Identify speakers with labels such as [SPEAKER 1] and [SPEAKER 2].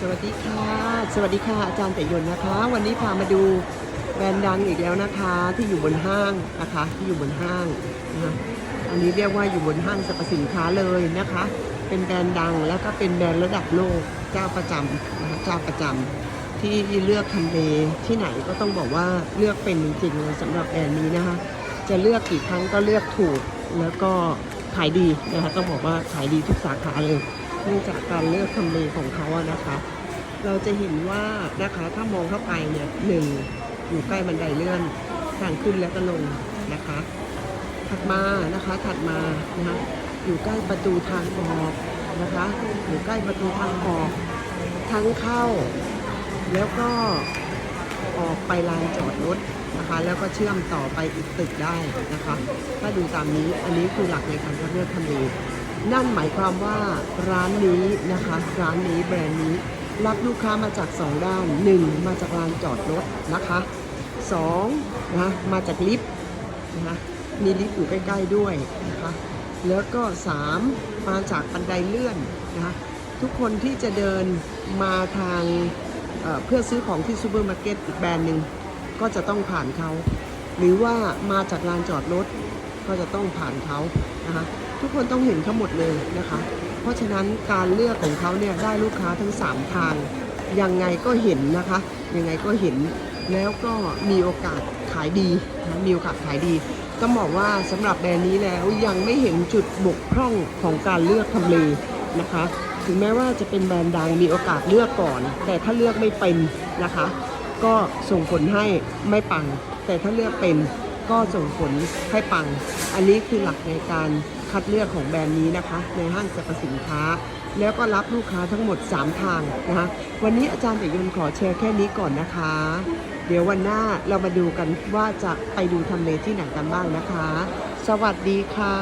[SPEAKER 1] สวัสดีค่ะ สวัสดีค่ะอาจารย์แต่ยนนะคะ วันนี้พามาดูแบรนด์ดังอีกแล้วนะคะ ที่อยู่บนห้างนะคะที่อยู่บนห้างนะคะอันนี้เรียกว่าอยู่บนห้างสรรพสินค้าเลยนะคะ เป็นแบรนด์ดังแล้วก็เป็นแบรนด์ระดับโลกเจ้าประจำนะคะเจ้าประจำที่เลือกทำเลที่ไหนก็ต้องบอกว่าเลือกเป็นจริงๆเลยสำหรับแบรนด์นี้นะคะ จะเลือกกี่ครั้งก็เลือกถูกแล้วก็ขายดีนะคะต้องบอกว่าขายดีทุกสาขาเลย เนื่องจากการเลือกทำเลของเขาอะนะคะ เราจะเห็นว่านะคะถ้ามองเข้าไปเนี่ยหนึ่งอยู่ใกล้บันไดเลื่อนทางขึ้นและก็ลงนะคะ ถัดมานะคะถัดมานะคะอยู่ใกล้ประตูทางออกนะคะอยู่ใกล้ประตูทางออกทั้งเข้า แล้วก็ออกไปลานจอดรถนะคะ แล้วก็เชื่อมต่อไปอีกตึกได้นะคะ ถ้าดูตามนี้อันนี้คือหลักในการเลือกทำเล นั่นหมายความว่าร้านนี้นะคะ ร้านนี้แบรนด์นี้ รับลูกค้ามาจาก 2 ด้าน 1 มาจากลานจอดรถนะคะ2นะมาจากลิฟต์นะคะมีลิฟต์อยู่ใกล้ๆด้วยนะคะแล้วก็ 3 มาจากบันไดเลื่อนนะคะทุกคนที่จะเดินมาทางเเพื่อซื้อของที่ซูเปอร์มาร์เก็ตอีกแบรนด์หนึ่งก็จะต้องผ่านเขา หรือว่ามาจากลานจอดรถก็จะต้องผ่านเขา นะคะ ทุกคนต้องเห็นเขาหมดเลยนะคะ เพราะฉะนั้นการเลือกของเขาเนี่ยได้ลูกค้าทั้ง 3 ทาง ยังไงก็เห็นนะคะ ยังไงก็เห็นแล้วก็มีโอกาสขายดีนะมีโอกาสขายดี ต้องบอกว่าสำหรับแบรนด์นี้แล้วยังไม่เห็นจุดบกพร่องของการเลือกทำเลนะคะ ถึงแม้ว่าจะเป็นแบรนด์ดังมีโอกาสเลือกก่อน แต่ถ้าเลือกไม่เป็นนะคะ ก็ส่งผลให้ไม่ปัง แต่ถ้าเลือกเป็น ก็ส่งผลให้ปัง อันนี้คือหลักในการคัดเลือกของแบรนด์นี้นะคะ ในห้างสรรพสินค้า แล้วก็รับลูกค้าทั้งหมด 3 ทางนะคะวันนี้อาจารย์เอกยนขอแชร์แค่นี้ก่อนนะคะ เดี๋ยววันหน้าเรามาดูกันว่าจะไปดูทำเลที่ไหนกันบ้างนะคะ สวัสดีค่ะ